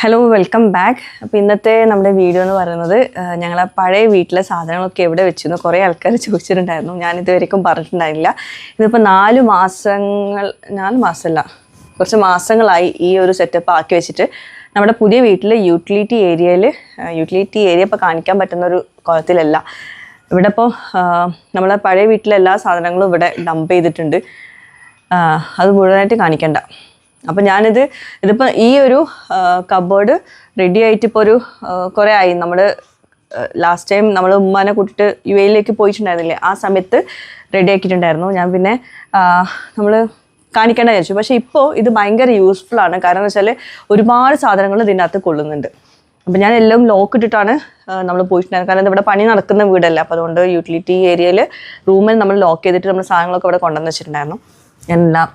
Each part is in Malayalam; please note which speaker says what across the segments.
Speaker 1: ഹലോ വെൽക്കം ബാക്ക് അപ്പോൾ ഇന്നത്തെ നമ്മുടെ വീഡിയോ എന്ന് പറയുന്നത് ആ, ഞങ്ങളെ പഴയ വീട്ടിലെ സാധനങ്ങളൊക്കെ എവിടെ വെച്ചു എന്ന് കുറേ ആൾക്കാർ ചോദിച്ചിട്ടുണ്ടായിരുന്നു. ഞാൻ ഇതുവരെയും പറഞ്ഞിട്ടുണ്ടായില്ല ഇതിപ്പോൾ നാല് മാസങ്ങൾ നാല് മാസമല്ല കുറച്ച് മാസങ്ങളായി ഈ ഒരു സെറ്റപ്പ് ആക്കി വെച്ചിട്ട് നമ്മുടെ പുതിയ വീട്ടിൽ യൂട്ടിലിറ്റി ഏരിയയിൽ യൂട്ടിലിറ്റി ഏരിയ ഇപ്പോൾ കാണിക്കാൻ പറ്റുന്ന ഒരു കുളത്തിലല്ല ഇവിടെ ഇപ്പോൾ നമ്മളെ പഴയ വീട്ടിലെ എല്ലാ സാധനങ്ങളും ഇവിടെ ഡംപ് ചെയ്തിട്ടുണ്ട്. അത് മുഴുവനായിട്ട് കാണിക്കണ്ട. അപ്പം ഞാനിത് ഇതിപ്പോൾ ഈ ഒരു കബോർഡ് റെഡി ആയിട്ട് ഇപ്പോൾ ഒരു കുറേ ആയി. നമ്മൾ ലാസ്റ്റ് ടൈം നമ്മൾ ഉമ്മാനെ കൂട്ടിയിട്ട് യു എയിലേക്ക് പോയിട്ടുണ്ടായിരുന്നില്ലേ? ആ സമയത്ത് റെഡി ആക്കിയിട്ടുണ്ടായിരുന്നു. ഞാൻ പിന്നെ നമ്മൾ കാണിക്കേണ്ട വിചാരിച്ചു. പക്ഷേ ഇപ്പോൾ ഇത് ഭയങ്കര യൂസ്ഫുൾ ആണ്. കാരണം വെച്ചാൽ ഒരുപാട് സാധനങ്ങൾ ഇതിനകത്ത് കൊള്ളുന്നുണ്ട്. അപ്പം ഞാൻ എല്ലാം ലോക്ക് ഇട്ടിട്ടാണ് നമ്മൾ പോയിട്ടുണ്ടായിരുന്നത്. കാരണം ഇവിടെ പണി നടക്കുന്ന വീടല്ല? അപ്പോൾ അതുകൊണ്ട് യൂട്ടിലിറ്റി ഏരിയയിൽ റൂമിൽ നമ്മൾ ലോക്ക് ചെയ്തിട്ട് നമ്മൾ സാധനങ്ങളൊക്കെ ഇവിടെ കൊണ്ടുവന്ന് വെച്ചിട്ടുണ്ടായിരുന്നു. എല്ലാം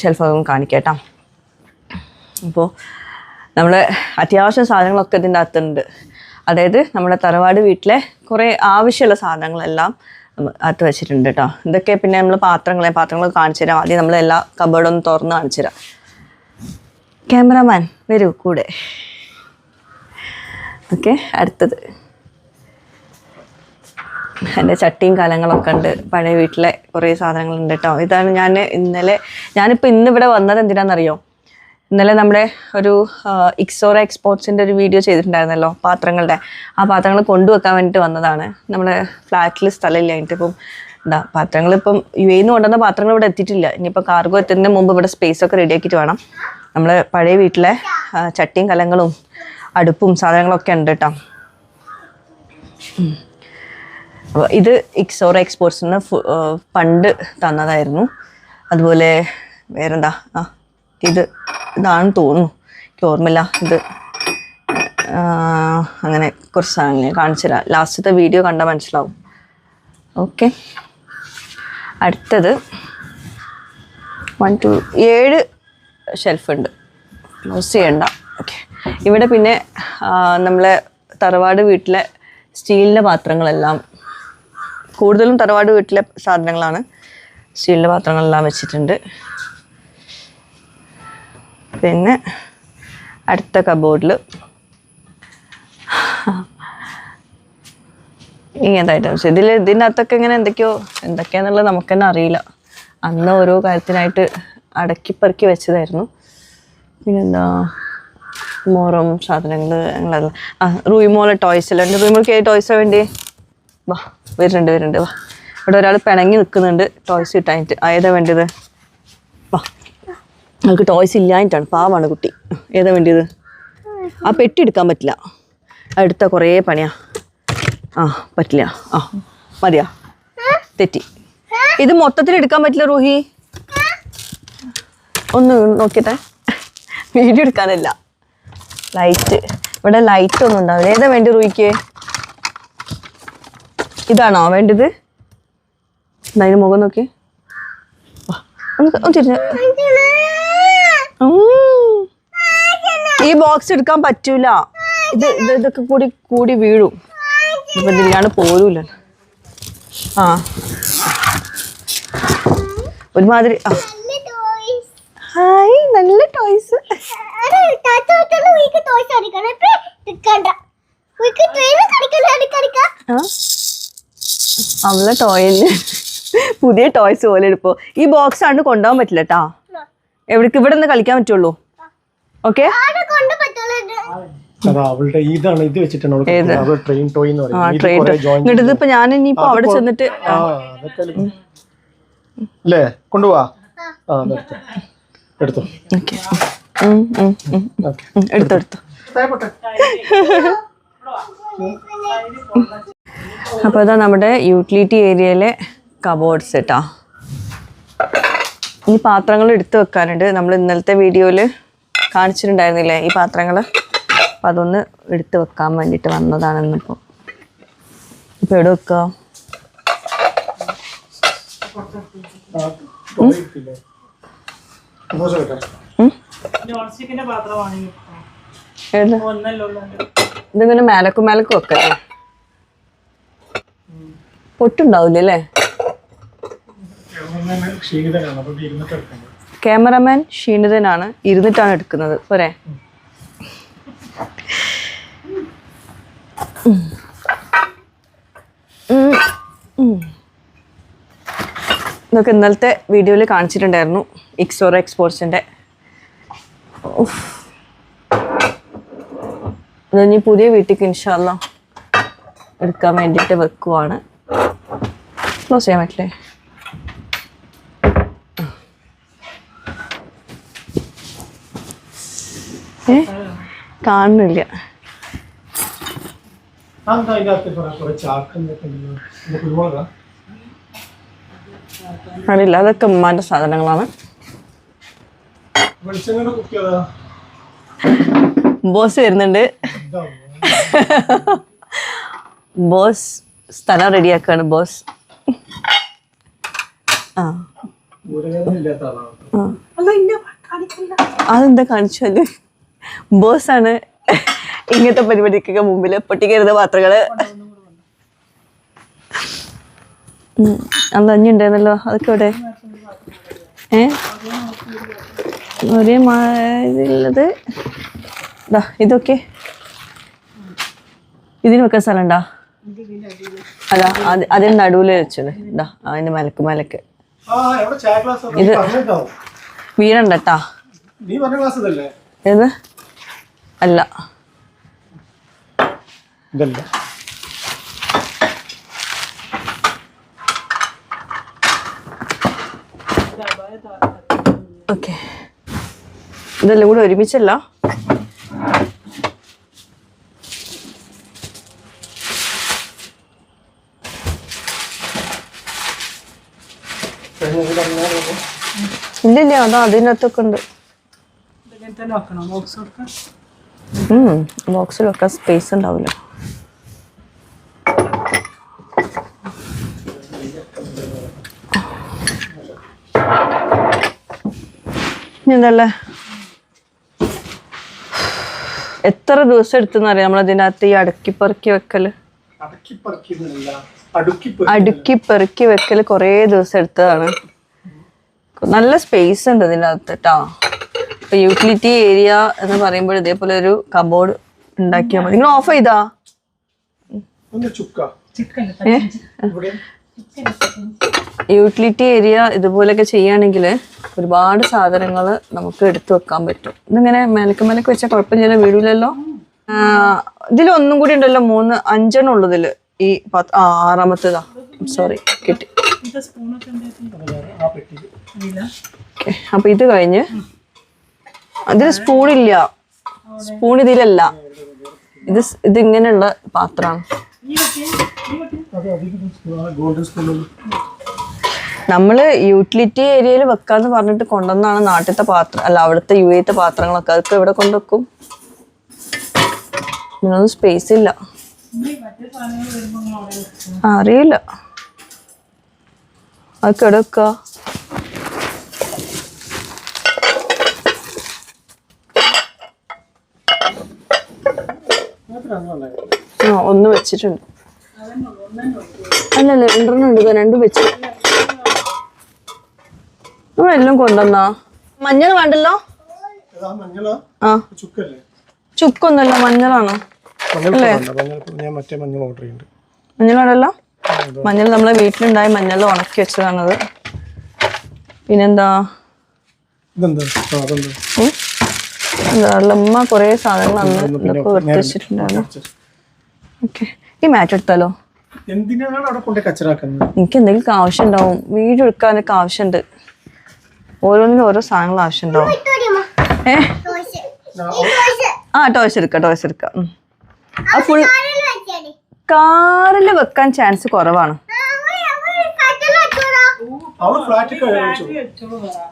Speaker 1: ഷെൽഫും കാണിക്കട്ടാ അപ്പോൾ നമ്മൾ അത്യാവശ്യ സാധനങ്ങളൊക്കെ ഇതിന്റെ അകത്തുണ്ട്. അതായത് നമ്മുടെ തറവാട് വീട്ടിലെ കുറേ ആവശ്യമുള്ള സാധനങ്ങളെല്ലാം അകത്ത് വെച്ചിട്ടുണ്ട് കേട്ടോ ഇതൊക്കെ പിന്നെ നമ്മൾ പാത്രങ്ങളെ പാത്രങ്ങൾ കാണിച്ചു തരാം. ആദ്യം നമ്മൾ എല്ലാ കബോർഡും തുറന്ന് കാണിച്ചു തരാം. ക്യാമറമാൻ വരൂ കൂടെ. ഓക്കെ അടുത്തത്. എന്റെ ചട്ടിയും കലങ്ങളൊക്കെ ഉണ്ട്. പഴയ വീട്ടിലെ കുറേ സാധനങ്ങളുണ്ട് കേട്ടോ. ഇതാണ് ഞാൻ ഇന്നലെ ഞാനിപ്പോൾ ഇന്ന് ഇവിടെ വന്നത് എന്തിനാണെന്നറിയോ ഇന്നലെ നമ്മുടെ ഒരു ഇക്സോറ എക്സ്പോർട്സിന്റെ ഒരു വീഡിയോ ചെയ്തിട്ടുണ്ടായിരുന്നല്ലോ പാത്രങ്ങളുടെ. ആ പാത്രങ്ങൾ കൊണ്ടുവെക്കാൻ വേണ്ടിയിട്ട് വന്നതാണ്. നമ്മുടെ ഫ്ലാറ്റിൽ സ്ഥലമില്ല ഇപ്പം എന്താ പാത്രങ്ങൾ ഇപ്പം യു എന്ന് കൊണ്ടുവന്ന പാത്രങ്ങൾ ഇവിടെ എത്തിയിട്ടില്ല. ഇനിയിപ്പോൾ കാർഗോ എത്തുന്നതിന് മുമ്പ് ഇവിടെ സ്പേസ് ഒക്കെ റെഡിയാക്കിയിട്ട് വേണം. നമ്മൾ പഴയ വീട്ടിലെ ചട്ടിയും കലങ്ങളും അടുപ്പും സാധനങ്ങളൊക്കെ ഉണ്ട് കേട്ടോ. അപ്പോൾ ഇത് ഇക്സോറ എക്സ്പോർട്സിന് പണ്ട് തന്നതായിരുന്നു. അതുപോലെ വേറെന്താ? ആ ഇത് ഇതാണ് തോന്നുന്നു. എനിക്ക് ഓർമ്മയില്ല. ഇത് അങ്ങനെ കുറച്ച് സാധനങ്ങൾ കാണിച്ചു തരാം. ലാസ്റ്റത്തെ വീഡിയോ കണ്ടാൽ മനസ്സിലാവും. ഓക്കെ അടുത്തത് വൺ ടു ഏഴ് ഷെൽഫ് ഉണ്ട്. ക്ലോസ് ചെയ്യണ്ട. ഓക്കെ ഇവിടെ പിന്നെ നമ്മളെ തറവാട് വീട്ടിലെ സ്റ്റീലിന്റെ പാത്രങ്ങളെല്ലാം കൂടുതലും തറവാട് വീട്ടിലെ സാധനങ്ങളാണ്. സ്റ്റീലിന്റെ പാത്രങ്ങളെല്ലാം വെച്ചിട്ടുണ്ട്. പിന്നെ അടുത്ത കബോർഡിൽ ഇങ്ങനത്തെ ഐറ്റംസ് ഇതിൽ ഇതിന്റെ അകത്തൊക്കെ ഇങ്ങനെ എന്തൊക്കെയോ എന്തൊക്കെയാണെന്നുള്ളത് നമുക്ക് തന്നെ അറിയില്ല. അന്ന് ഓരോ കാര്യത്തിനായിട്ട് അടക്കിപ്പറക്കി വെച്ചതായിരുന്നു. പിന്നെന്താ? മോറും സാധനങ്ങൾ അങ്ങനെ ആ റൂയിമോളെ ടോയ്സ് അല്ലെങ്കിൽ ഉണ്ട് റൂയിമോൾക്ക് ഏത് ടോയ്സാണ് വേണ്ടി വാ വരുന്നുണ്ട് വരുന്നുണ്ട്. വാ. ഇവിടെ ഒരാൾ പിണങ്ങി നിൽക്കുന്നുണ്ട് ടോയ്സ് കിട്ടാനായിട്ട് ഏതാ വേണ്ടത്? വാ. നമുക്ക് ടോയ്സ് ഇല്ലാഞ്ഞിട്ടാണ്. പാവാണ് കുട്ടി. ഏതാ വേണ്ടിയത് ആ പെട്ടി എടുക്കാൻ പറ്റില്ല. അടുത്ത കുറേ പണിയാ. ആ പറ്റില്ല. ആ മതിയാ. തെറ്റി. ഇത് മൊത്തത്തിൽ എടുക്കാൻ പറ്റില്ല റൂഹി. ഒന്ന് നോക്കിട്ടെ വീഡിയോ എടുക്കാനല്ല. ലൈറ്റ് ഇവിടെ ലൈറ്റ് ഒന്നും ഉണ്ടാവില്ല. ഏതാ വേണ്ടി റൂഹിക്ക്? ഇതാണോ വേണ്ടത്? അതിന് മുഖം നോക്കി. ഈ ബോക്സ് എടുക്കാൻ പറ്റൂല. ഇത് ഇത് ഇതൊക്കെ കൂടി കൂടി വീഴും. ഇപ്പൊ ഇതില്ലാണ്ട് പോരൂല. ആ. ഒരുമാതിരി ആ. ഹായ് നല്ല ടോയ്സ് ആ. അവളെ ടോയിന് പുതിയ ടോയ്സ് പോലെ എടുപ്പോ. ഈ ബോക്സ് ആണ് കൊണ്ടുപോകാൻ പറ്റില്ല കേട്ടാ എവിടേക്ക് ഇവിടെ നിന്ന് കളിക്കാൻ പറ്റുള്ളൂ. ഓക്കെ ഇങ്ങോട്ട് ഞാൻ ഇനിയിപ്പോ അവിടെ ചെന്നിട്ട്
Speaker 2: കൊണ്ടുപോവാ? എടുത്തു.
Speaker 1: Okay
Speaker 2: okay.
Speaker 1: എടുത്തു എടുത്തു. അപ്പോൾ ഇതാ നമ്മുടെ യൂട്ടിലിറ്റി ഏരിയയിലെ കബോർഡ്സ് കേട്ടോ ഈ പാത്രങ്ങൾ എടുത്തു വെക്കാനുണ്ട്. നമ്മൾ ഇന്നലത്തെ വീഡിയോയിൽ കാണിച്ചിട്ടുണ്ടായിരുന്നില്ലേ? ഈ പാത്രങ്ങൾ? അപ്പം അതൊന്ന് എടുത്തു വെക്കാൻ വേണ്ടിയിട്ട് വന്നതാണെന്നിപ്പോൾ ഇപ്പോൾ എവിടെ വെക്കുക? ഇതിങ്ങനെ മേലക്കും മേലക്കും വെക്കല്ലേ? പൊട്ടുണ്ടാവില്ല അല്ലേ ക്യാമറമാൻ ക്ഷീണിതനാണ്. ഇരുന്നിട്ടാണ് എടുക്കുന്നത്. പോരെ? നമുക്ക് ഇന്നലത്തെ വീഡിയോയിൽ കാണിച്ചിട്ടുണ്ടായിരുന്നു. ഇക്സോറ എക്സ്പോർട്സിന്റെ ഇനി പുതിയ വീട്ടിലേക്ക് ഇൻഷാല്ല എടുക്കാൻ വേണ്ടിയിട്ട് വെക്കുവാണ്. ക്ലോസ് ചെയ്യാൻ പറ്റില്ലേ ഏ കാണുന്നില്ല അറിയില്ല അതൊക്കെ ഉമ്മാന്റെ സാധനങ്ങളാണ് ബോസ് വരുന്നുണ്ട് ബോസ് സ്ഥലം റെഡിയാക്കാണ് ബോസ് അതെന്താ കാണിച്ചാൽ ബോസ് ആണ് ഇങ്ങനത്തെ പരിപാടിക്കൊക്കെ മുമ്പിൽ പൊട്ടിക്കരുത് പാത്രങ്ങൾ. ഉം. അത് അഞ്ഞുണ്ടായിരുന്നല്ലോ അതൊക്കെ ഇവിടെ ഏ? ഒരേ മാതിരിയുള്ളത് ഇതൊക്കെ. ഇതിനൊക്കെ സ്ഥലം ഉണ്ടാ അത് അതിന് നടുവിൽ വെച്ചത്. ഇതാ അതിന്റെ മലക്ക് മലക്ക്.
Speaker 2: ഇത്
Speaker 1: വീണണ്ടട്ടാ. ഏത്? അല്ല.
Speaker 2: ഇതല്ല.
Speaker 1: ഓക്കെ. ഇതെല്ലാം കൂടെ ഒരുമിച്ചല്ല? ഇല്ല ഇല്ല അതാ അതിനകത്തൊക്കെ ഉണ്ട് ബോക്സിൽ വെക്കാൻ സ്പേസ് ഉണ്ടാവില്ല. ഇനി എന്തല്ലേ എത്ര ദിവസം എടുത്തെന്നറിയാം നമ്മളതിനകത്ത് ഈ അടുക്കി പെറുക്കി വെക്കൽ?
Speaker 2: അടക്കി പറിക്കുന്നില്ല അടുക്കി
Speaker 1: അടുക്കി പെറുക്കി വെക്കൽ കുറേ ദിവസം എടുത്തതാണ്. നല്ല സ്പേസ് ഉണ്ട് ഇതിനകത്ത് കേട്ടോ ഇപ്പൊ യൂട്ടിലിറ്റി ഏരിയ എന്ന് പറയുമ്പോൾ ഇതേപോലെ ഒരു കബോർഡ് ഉണ്ടാക്കിയാൽ മതി. നിങ്ങൾ ഓഫ് ചെയ്താ?
Speaker 2: ഒന്ന്
Speaker 1: യൂട്ടിലിറ്റി ഏരിയ ഇതുപോലെയൊക്കെ ചെയ്യുകയാണെങ്കിൽ ഒരുപാട് സാധനങ്ങൾ നമുക്ക് എടുത്തു വെക്കാൻ പറ്റും. ഇതിങ്ങനെ മേലക്ക് മേലക്ക് വെച്ചാൽ കുഴപ്പമില്ല വീടില്ലല്ലോ ഇതിലൊന്നും കൂടി ഉണ്ടല്ലോ മൂന്ന് അഞ്ചെണ്ണം ഉള്ളതിൽ ഈ പത്ത് ആ ആറാമത്തേതാ. സോറി കിട്ടി. അപ്പൊ ഇത് കഴിഞ്ഞ്. അതിൽ സ്പൂണില്ല സ്പൂൺ ഇതിലല്ല. ഇത് ഇത് ഇങ്ങനെയുള്ള പാത്രമാണ്. നമ്മൾ യൂട്ടിലിറ്റി ഏരിയയിൽ വെക്കാന്ന് പറഞ്ഞിട്ട് കൊണ്ടുവന്നാണ് നാട്ടിലത്തെ പാത്രം അല്ല അവിടുത്തെ യു എത്തെ പാത്രങ്ങളൊക്കെ. അതൊക്കെ ഇവിടെ കൊണ്ടുവെക്കും ഇതിനൊന്നും സ്പേസ് ഇല്ല. അറിയില്ല. എവിടെ ആ ഒന്ന് വെച്ചിട്ടുണ്ട്. അല്ലല്ല രണ്ടെണ്ണം ഉണ്ട്. രണ്ടും വെച്ചു. നമ്മളെല്ലാം കൊണ്ടുവന്നാ? മഞ്ഞൾ വേണ്ടല്ലോ? ആ. ചുക്കൊന്നല്ല മഞ്ഞളാണോ.
Speaker 2: മഞ്ഞൾ
Speaker 1: വേണ്ടല്ലോ മഞ്ഞൾ നമ്മളെ വീട്ടിലുണ്ടായ മഞ്ഞൾ ഉണക്കി വെച്ചതാണത്. പിന്നെന്താ? എന്താ കൊറേ സാധനങ്ങൾ അന്ന് ഇതൊക്കെ ഓക്കെ. ഈ മാറ്റ് എടുത്താലോ?
Speaker 2: അവിടെ കൊണ്ട് കച്ചറാക്കുന്നത്?
Speaker 1: എനിക്ക് എന്തെങ്കിലും ആവശ്യം ഉണ്ടാവും വീട് എടുക്കാനൊക്കെ ആവശ്യമുണ്ട്. ഓരോന്നിനും ഓരോ സാധനങ്ങൾ ആവശ്യമുണ്ടാവും. ഏ? ആ ടോയ്സ് എടുക്കാം ടോയ്സ് എടുക്കാം. ആ ഫുൾ കാറിൽ വെക്കാൻ ചാൻസ് കുറവാണ്.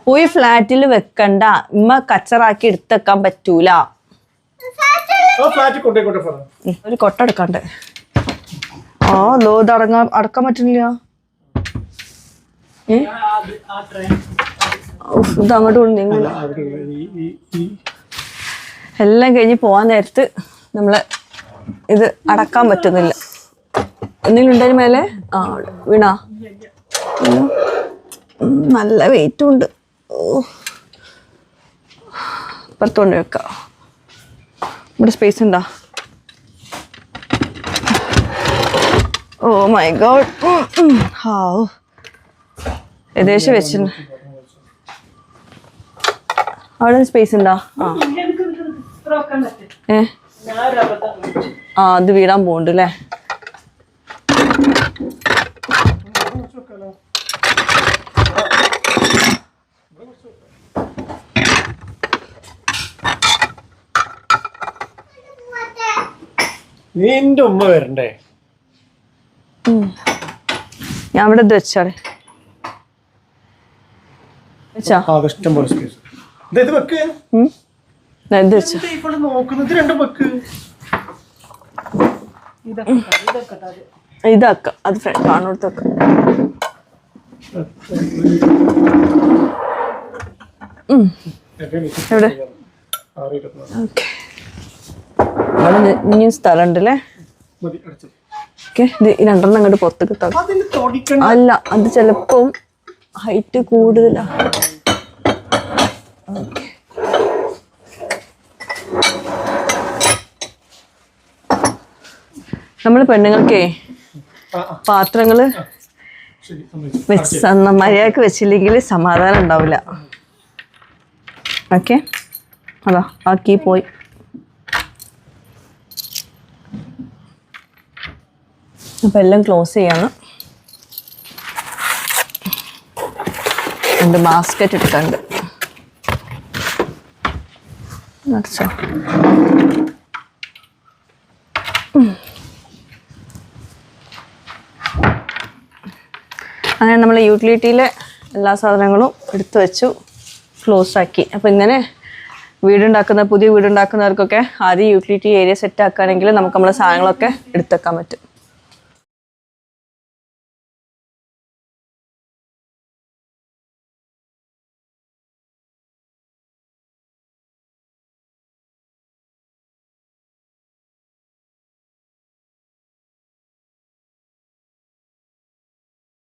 Speaker 1: പോയി ഫ്ലാറ്റിൽ വെക്കണ്ട. ഉമ്മ കച്ചറാക്കി എടുത്തേക്കാൻ പറ്റൂല. ഒരു കൊട്ട എടുക്കണ്ട്. ആ ലോ ഇത് അടങ്ങാൻ അടക്കാൻ പറ്റുന്നില്ല ഇത് അങ്ങോട്ട് എല്ലാം കഴിഞ്ഞ് പോവാൻ നേരത്ത് നമ്മളെ ഇത് അടക്കാൻ പറ്റുന്നില്ല. എന്തെങ്കിലും ഉണ്ടായി മേലെ? ആ. വീണാ? നല്ല വെയിറ്റും ഉണ്ട്. ഓ. പുറത്തുകൊണ്ട് വെക്കാം. ഇവിടെ സ്പേസ് ഉണ്ടാ? ഓ മൈ ഗോഡ് ഹാവ്. ഏകദേശം വെച്ചിട്ടുണ്ട് അവിടെ സ്പേസ് ഉണ്ടോ? ആ. ഏ? ആ അത് വീടാൻ പോണ്ട് അല്ലേ
Speaker 2: നിന്റെ ഉമ്മ വരണ്ടേ?
Speaker 1: ഞാൻ ഇവിടെ ഇത് വെച്ചാളെ. വെച്ചാ?
Speaker 2: ഇഷ്ടം പോലെ സ്പേസ് ഇത് വെക്ക്.
Speaker 1: ഇതാക്കാം. അത് ഫ്രണ്ട് എവിടെ. ഓക്കെ. ഇനിയും
Speaker 2: സ്ഥലം ഉണ്ടല്ലേ
Speaker 1: ഓക്കെ. ഇത് രണ്ടെണ്ണം അങ്ങോട്ട് പുറത്തേക്ക് തക
Speaker 2: അതിന് തൊടിക്കണ്ട.
Speaker 1: അല്ല അത് ചിലപ്പം ഹൈറ്റ് കൂടുതലാ. ഓക്കെ. നമ്മൾ പെണ്ണുങ്ങൾക്കേ പാത്രങ്ങൾ മര്യാദയ്ക്ക് വെച്ചില്ലെങ്കിൽ സമാധാനം ഉണ്ടാവില്ല. ഓക്കെ? അതാ ആക്കി പോയി. അപ്പം എല്ലാം ക്ലോസ് ചെയ്യാണ്. രണ്ട് ബാസ്ക്കറ്റ് എടുക്കാണ്ട് അടച്ചോ ഉം. അങ്ങനെ നമ്മൾ യൂട്ടിലിറ്റിയിലെ എല്ലാ സാധനങ്ങളും എടുത്തു വെച്ചു ക്ലോസ് ആക്കി. അപ്പോൾ ഇങ്ങനെ വീടുണ്ടാക്കുന്ന പുതിയ വീടുണ്ടാക്കുന്നവർക്കൊക്കെ ആദ്യം യൂട്ടിലിറ്റി ഏരിയ സെറ്റ് ആക്കുകയാണെങ്കിൽ നമുക്ക് നമ്മളെ സാധനങ്ങളൊക്കെ എടുത്തേക്കാൻ പറ്റും.